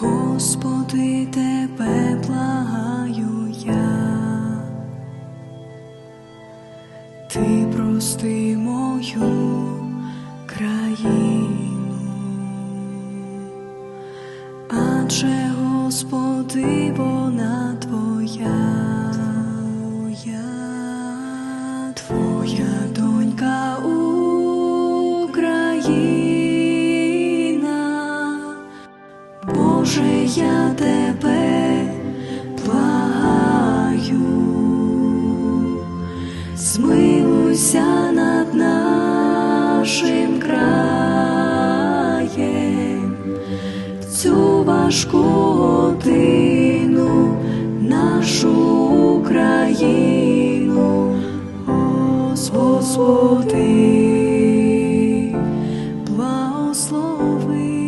Господи, тебе благаю я, ти прости мою країну, адже Господи, вона твоя, твоя, донька Україна. Боже, я тебе благаю, змилуйся над нашим краєм, в цю важку годину нашу Україну, Господи, благослови.